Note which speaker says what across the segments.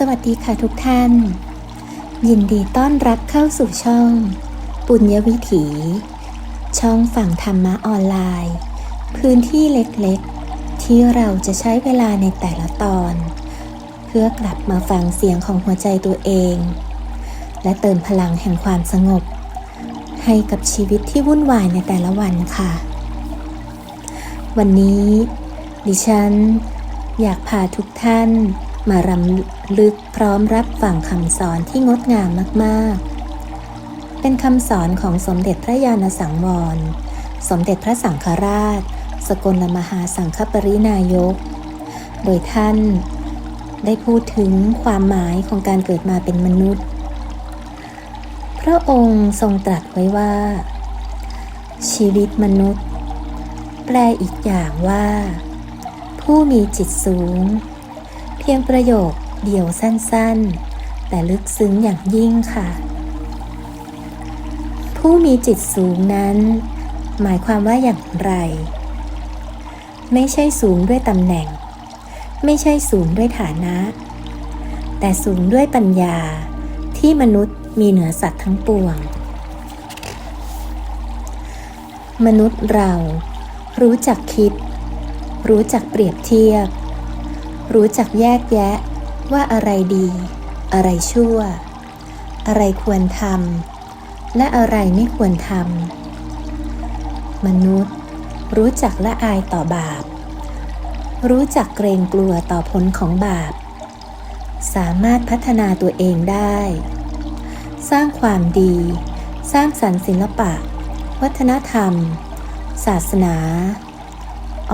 Speaker 1: สวัสดีค่ะทุกท่าน ยินดีต้อนรับเข้าสู่ช่อง ปุญญวิถี ช่องฝั่งธรรมะออนไลน์ พื้นที่เล็กๆ ที่เราจะใช้เวลาในแต่ละตอน เพื่อกลับมาฟังเสียงของหัวใจตัวเอง และเติมพลังแห่งความสงบ ให้กับชีวิตที่วุ่นวายในแต่ละวันค่ะ วันนี้ ดิฉัน อยากพาทุกท่าน มารำลึกพร้อมรับฟังคำสอนที่งดงามมาก ๆ เป็นคำสอนของสมเด็จพระญาณสังวร สมเด็จพระสังฆราช สกลมหาสังฆปรินายก โดยท่านได้พูดถึงความหมายของการเกิดมาเป็นมนุษย์ พระองค์ทรงตรัสไว้ว่า ชีวิตมนุษย์ แปลอีกอย่างว่า ผู้มีจิตสูง พียงประโยคเดียวสั้นๆ แต่ลึกซึ้งอย่างยิ่งค่ะ ผู้มีจิตสูงนั้น หมายความว่าอย่างไร ไม่ใช่สูงด้วยตำแหน่ง ไม่ใช่สูงด้วยฐานะ แต่สูงด้วยปัญญาที่มนุษย์มีเหนือสัตว์ทั้งปวง มนุษย์เรารู้จักคิด รู้จักเปรียบเทียบ รู้จักแยกแยะว่าอะไรดี อะไรชั่ว อะไรควรทำและอะไรไม่ควรทำมนุษย์ รู้จักละอายต่อบาป รู้จักเกรงกลัวต่อผลของบาป สามารถพัฒนาตัวเองได้ สร้างความดี สร้างสรรค์ศิลปะ วัฒนธรรม ศาสนา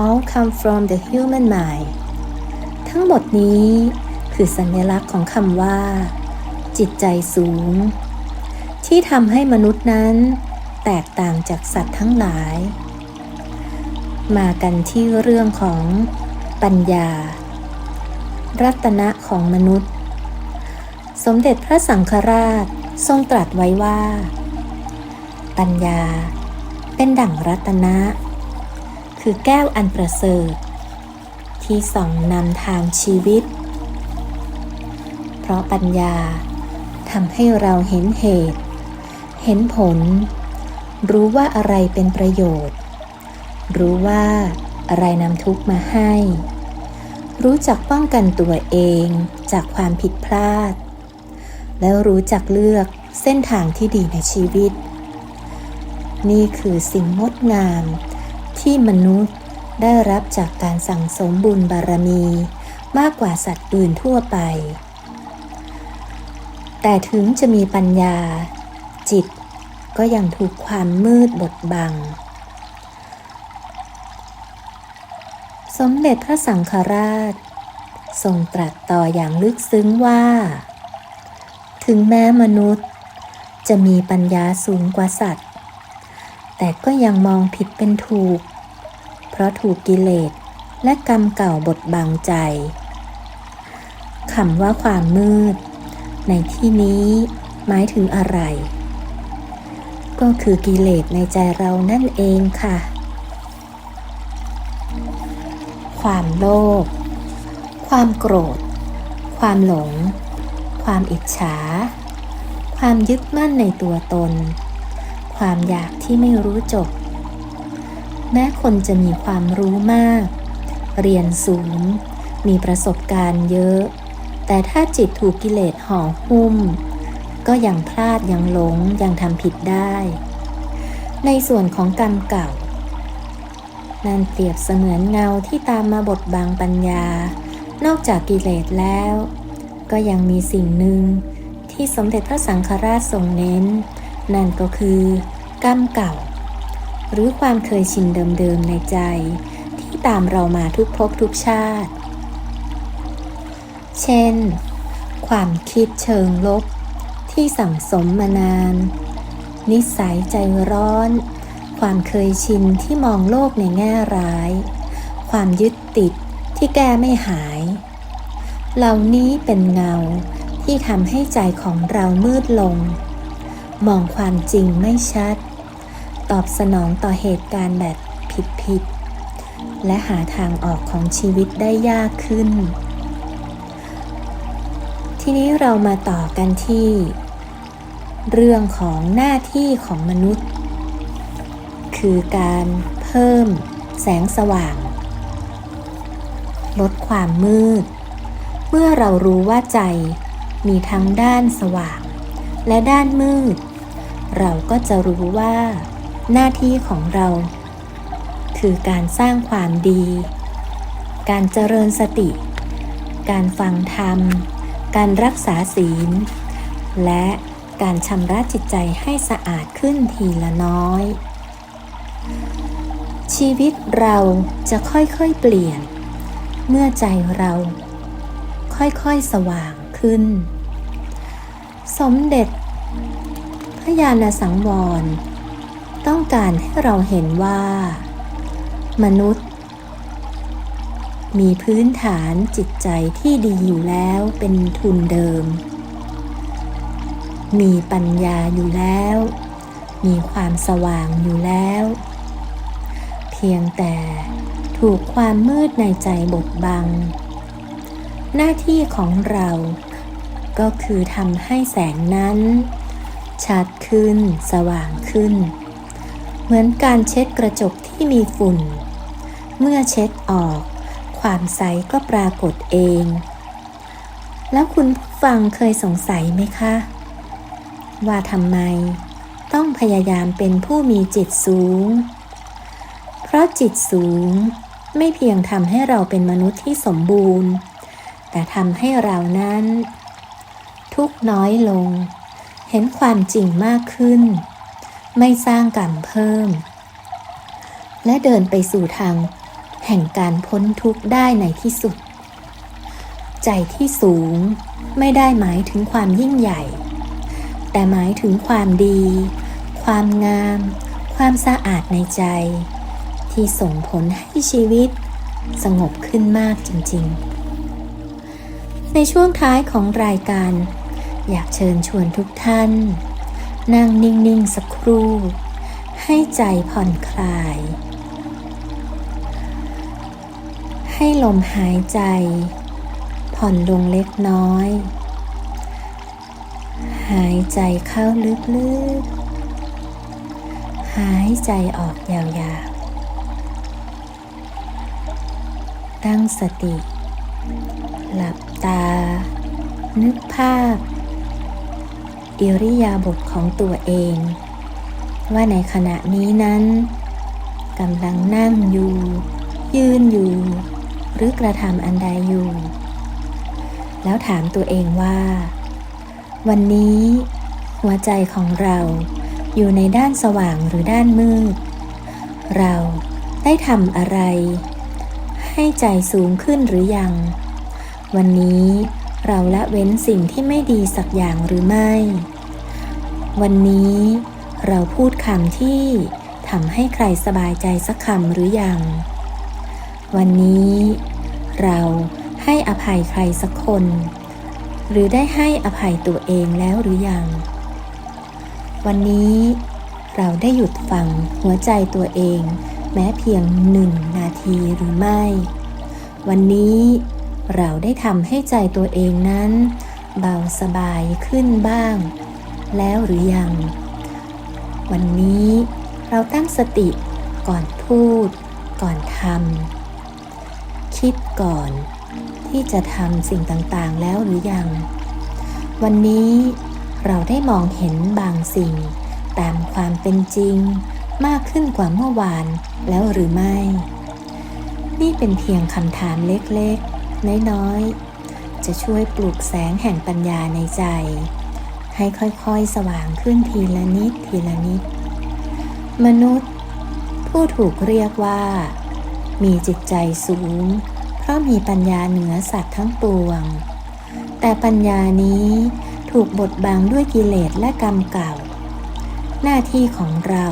Speaker 1: all come from the human mind ทั้งหมดนี้ คือสัญลักษณ์ของคำว่า จิตใจสูง ที่ทำให้มนุษย์นั้น แตกต่างจากสัตว์ทั้งหลาย มากันที่เรื่องของปัญญา รัตนะของมนุษย์ สมเด็จพระสังฆราชทรงตรัสไว้ว่า ปัญญาเป็นดั่งรัตนะ คือแก้วอันประเสริฐ ที่ส่องนำทางชีวิต เพราะปัญญาทำให้เราเห็นเหตุ เห็นผล รู้ว่าอะไรเป็นประโยชน์ รู้ว่าอะไรนำทุกข์มาให้ รู้จักป้องกันตัวเองจากความผิดพลาด แล้วรู้จักเลือกเส้นทางที่ดีในชีวิต นี่คือสิ่งงดงามที่มนุษย์ ได้รับจากการสั่งสมบุญบารมี มากกว่าสัตว์อื่นทั่วไป แต่ถึงจะมีปัญญา จิตก็ยังถูกความมืดบดบัง สมเด็จพระสังฆราช ทรงตรัสต่ออย่างลึกซึ้งว่า ถึงแม้มนุษย์ จะมีปัญญาสูงกว่าสัตว์ แต่ก็ยังมองผิดเป็นถูก เพราะถูกกิเลสและกรรมเก่าบดบังใจคำว่าความมืด ในที่นี้หมายถึงอะไร ก็คือกิเลสในใจเรานั่นเองค่ะ ความโลภความโกรธ ความหลง ความอิจฉา ความยึดมั่นในตัวตน ความอยากที่ไม่รู้จบ แม้คนจะมีความรู้มาก เรียนสูง มีประสบการณ์เยอะ แต่ถ้าจิตถูกกิเลสห่อหุ้ม ก็ยังพลาดยังหลงยังทำผิดได้ ในส่วนของกรรมเก่า นั่นเปรียบเสมือนเงาที่ตามมาบดบังปัญญา นอกจากกิเลสแล้ว ก็ยังมีสิ่งหนึ่งที่สมเด็จพระสังฆราชทรงเน้น นั่นก็คือกรรมเก่า หรือความเคยชินเดิมๆในใจ ที่ตามเรามาทุกภพทุกชาติ เช่น ความคิดเชิงลบ ที่สั่งสมมานาน นิสัยใจร้อน ความเคยชินที่มองโลกในแง่ร้าย ความยึดติดที่แก้ไม่หาย เหล่านี้เป็นเงาที่ทำให้ใจของเรามืดลง มองความจริงไม่ชัด ตอบสนองต่อเหตุการณ์แบบผิดๆ และหาทางออกของชีวิตได้ยากขึ้นททีนี้เรามาต่อกันที่ เรื่องของหน้าที่ของมนุษย์ คือการเพิ่มแสงสว่าง ลดความมืด เมื่อเรารู้ว่าใจมีทั้งด้านสว่าง และด้านมืด เราก็จะรู้ว่า หน้าที่ของเรา คือการสร้างความดี การเจริญสติ การฟังธรรม การรักษาศีล และการชำระจิตใจให้สะอาดขึ้นทีละน้อย ชีวิตเราจะค่อยๆเปลี่ยน เมื่อใจเรา ค่อยๆสว่างขึ้น สมเด็จพระญาณสังวร ต้องการให้เราเห็นว่า มนุษย์ มีพื้นฐานจิตใจที่ดีอยู่แล้วเป็นทุนเดิม มีปัญญาอยู่แล้ว มีความสว่างอยู่แล้ว เพียงแต่ถูกความมืดในใจบดบัง หน้าที่ของเราก็คือทำให้แสงนั้น ชัดขึ้นสว่างขึ้น เหมือนการเช็ดกระจกที่มีฝุ่น เมื่อเช็ดออก ความใสก็ปรากฏเอง แล้วคุณผู้ฟังเคยสงสัยไหมคะ ว่าทำไม ต้องพยายามเป็นผู้มีจิตสูง เพราะจิตสูงไม่เพียงทำให้เราเป็นมนุษย์ที่สมบูรณ์ แต่ทำให้เรานั้น ทุกน้อยลง เห็นความจริงมากขึ้น ไม่สร้างกรรมเพิ่ม และเดินไปสู่ทางแห่งการพ้นทุกข์ได้ในที่สุด ใจที่สูงไม่ได้หมายถึงความยิ่งใหญ่ แต่หมายถึงความดี ความงาม ความสะอาดในใจ ที่ส่งผลให้ชีวิตสงบขึ้นมากจริงๆ ในช่วงท้ายของรายการ อยากเชิญชวนทุกท่าน นั่งนิ่งๆสักครู่ ให้ใจผ่อนคลาย ให้ลมหายใจ ผ่อนลงเล็กน้อย หายใจเข้าลึกๆ หายใจออกยาวๆ ตั้งสติ หลับตา นึกภาพ อิริยาบถของตัวเอง ว่าในขณะนี้นั้นกำลังนั่งอยู่ ยืนอยู่ หรือกระทำอันใดอยู่ แล้วถามตัวเองว่า วันนี้ หัวใจของเราอยู่ในด้านสว่างหรือด้านมืด เราได้ทำอะไร ให้ใจสูงขึ้นหรือยัง วันนี้ เราละเว้นสิ่งที่ไม่ดีสักอย่างหรือไม่ วันนี้เราพูดคำที่ทำให้ใครสบายใจสักคำหรือยัง วันนี้ เราให้อภัยใครสักคน หรือได้ให้อภัยตัวเองแล้วหรือยัง วันนี้ เราได้หยุดฟังหัวใจตัวเอง แม้เพียงหนึ่งนาทีหรือไม่ วันนี้ เราได้ทำให้ใจตัวเองนั้น เบาสบายขึ้นบ้าง แล้วหรือยัง วันนี้เราตั้งสติก่อนพูด ก่อนทำคิดก่อนที่จะทำสิ่งต่างๆแล้วหรือยัง วันนี้เราได้มองเห็นบางสิ่ง ตามความเป็นจริงมากขึ้นกว่าเมื่อวานแล้วหรือไม่ นี่เป็นเพียงคำถามเล็กๆ น้อยๆ จะช่วยปลูกแสงแห่งปัญญาในใจ ให้ค่อยๆ สว่างขึ้นทีละนิดทีละนิด มนุษย์ ผู้ถูกเรียกว่า มีจิตใจสูง เพราะมีปัญญาเหนือสัตว์ทั้งปวง แต่ปัญญานี้ถูกบดบังด้วยกิเลสและกรรมเก่า หน้าที่ของเรา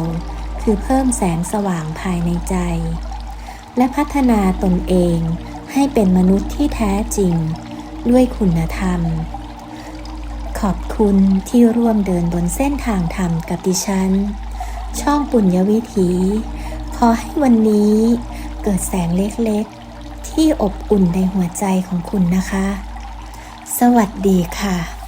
Speaker 1: คือเพิ่มแสงสว่างภายในใจ และพัฒนาตนเอง ให้เป็นมนุษย์ที่แท้จริง ด้วยคุณธรรม ขอบคุณที่ร่วมเดินบนเส้นทางธรรมกับดิฉัน ช่องปุญญวิถี ขอให้วันนี้เกิดแสงเล็กๆ ที่อบอุ่นในหัวใจของคุณนะคะ สวัสดีค่ะ